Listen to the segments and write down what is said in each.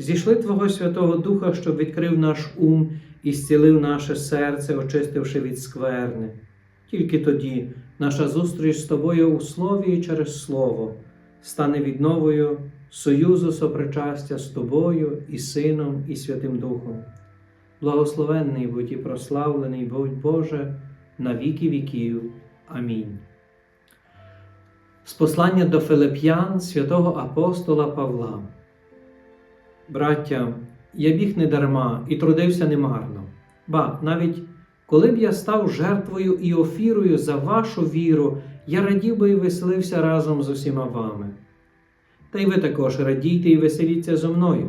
зійшли Твого Святого Духа, щоб відкрив наш ум і зцілив наше серце, очистивши від скверни. Тільки тоді наша зустріч з тобою у слові і через слово стане відновою союзу сопричастя з тобою і Сином, і Святим Духом. Благословенний будь і прославлений будь Боже на віки віків. Амінь. З послання до Филип'ян святого апостола Павла. Браття, я біг не дарма і трудився немарно, ба навіть коли б я став жертвою і офірою за вашу віру, я радів би і веселився разом з усіма вами. Та й ви також радійте і веселіться зо мною.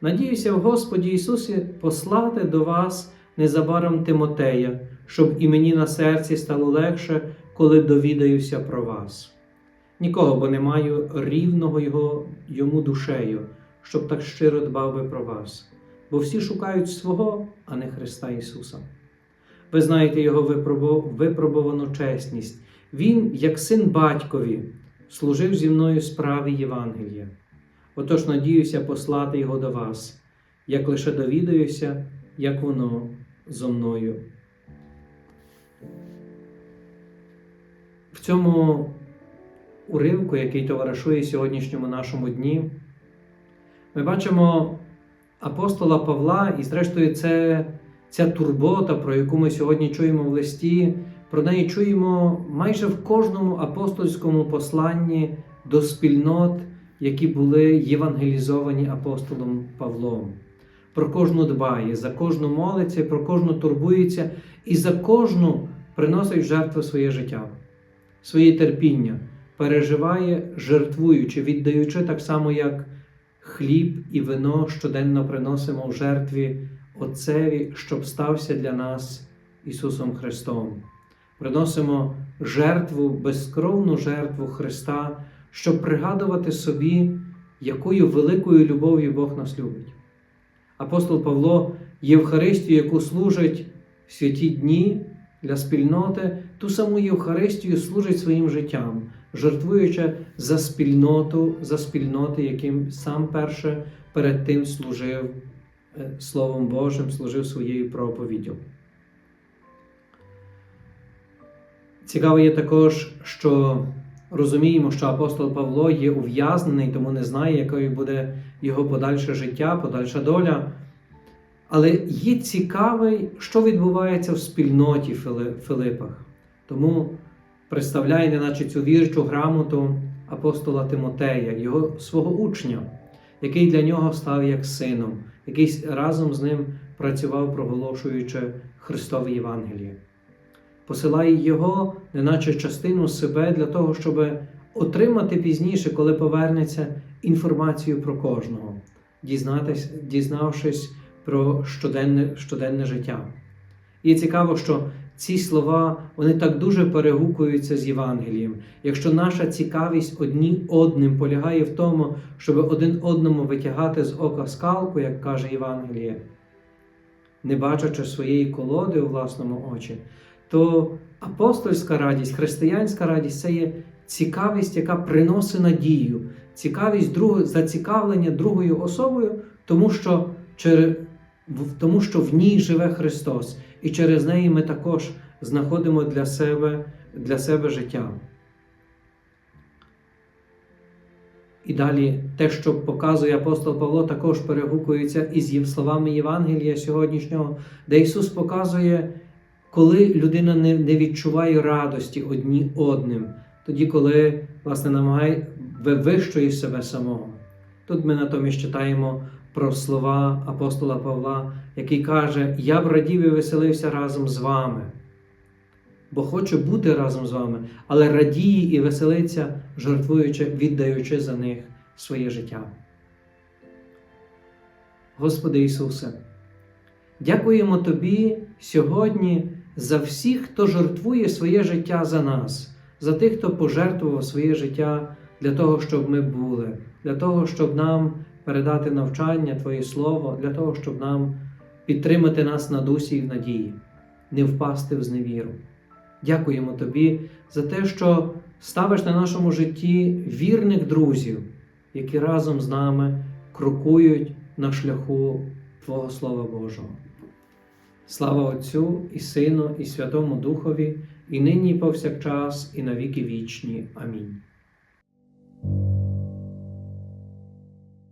Надіюся в Господі Ісусі послати до вас незабаром Тимотея, щоб і мені на серці стало легше, коли довідаюся про вас. Нікого бо не маю рівного його йому душею, щоб так щиро дбав би про вас, бо всі шукають свого, а не Христа Ісуса. Ви знаєте Його випробовану чесність. Він, як син батькові, служив зі мною справі Євангелія. Отож надіюся послати Його до вас, як лише довідаюся, як воно зо мною. В цьому уривку, який товаришує сьогоднішньому нашому дні, ми бачимо апостола Павла, і, зрештою, це ця турбота, про яку ми сьогодні чуємо в листі, про неї чуємо майже в кожному апостольському посланні до спільнот, які були євангелізовані апостолом Павлом. Про кожну дбає, за кожну молиться, про кожну турбується і за кожну приносить в жертву своє життя, своє терпіння, переживає, жертвуючи, віддаючи так само, як хліб і вино щоденно приносимо в жертві Отцеві, щоб стався для нас Ісусом Христом. Приносимо жертву, безкровну жертву Христа, щоб пригадувати собі, якою великою любов'ю Бог нас любить. Апостол Павло Євхаристію, яку служить в святі дні для спільноти, ту саму Євхаристію служить своїм життям, жертвуючи за спільноту, за спільноти, яким сам перше перед тим служив Словом Божим, служив своєю проповіддю. Цікаво є також, що розуміємо, що апостол Павло є ув'язнений, тому не знає, якою буде його подальше життя, подальша доля. Але є цікавий, що відбувається в спільноті Филипах. Тому представляє, неначе цю вірчу грамоту апостола Тимотея, його свого учня, який для нього став як сином, який разом з ним працював, проголошуючи Христове Євангеліє посилає Його, неначе частину себе для того, щоб отримати пізніше, коли повернеться інформацію про кожного, дізнавшись про щоденне, щоденне життя. І цікаво, що ці слова вони так дуже перегукуються з Євангелієм. Якщо наша цікавість одні одним полягає в тому, щоб один одному витягати з ока скалку, як каже Євангеліє, не бачачи своєї колоди у власному очі, то апостольська радість, християнська радість це є цікавість, яка приносить надію, цікавість друг... зацікавлення другою особою, тому що, через... тому що в ній живе Христос, і через неї ми також знаходимо для себе, для себе життя. І далі те, що показує апостол Павло, також перегукується із словами Євангелія сьогоднішнього, де Ісус показує коли людина не відчуває радості одні одним, тоді, коли власне намагає вивищує себе самого. Тут ми натомість читаємо про слова апостола Павла, який каже: Я б радів і веселився разом з вами, бо хочу бути разом з вами, але радіє і веселиться, жертвуючи, віддаючи за них своє життя. Господи Ісусе. Дякуємо Тобі сьогодні за всіх, хто жертвує своє життя за нас, за тих, хто пожертвував своє життя для того, щоб ми були, для того, щоб нам передати навчання, Твоє Слово, для того, щоб нам підтримати нас на дусі і в надії, не впасти в зневіру. Дякуємо Тобі за те, що ставиш на нашому житті вірних друзів, які разом з нами крокують на шляху Твого Слова Божого. Слава Отцю і Сину, і Святому Духові, і нині, і повсякчас, і на віки вічні. Амінь.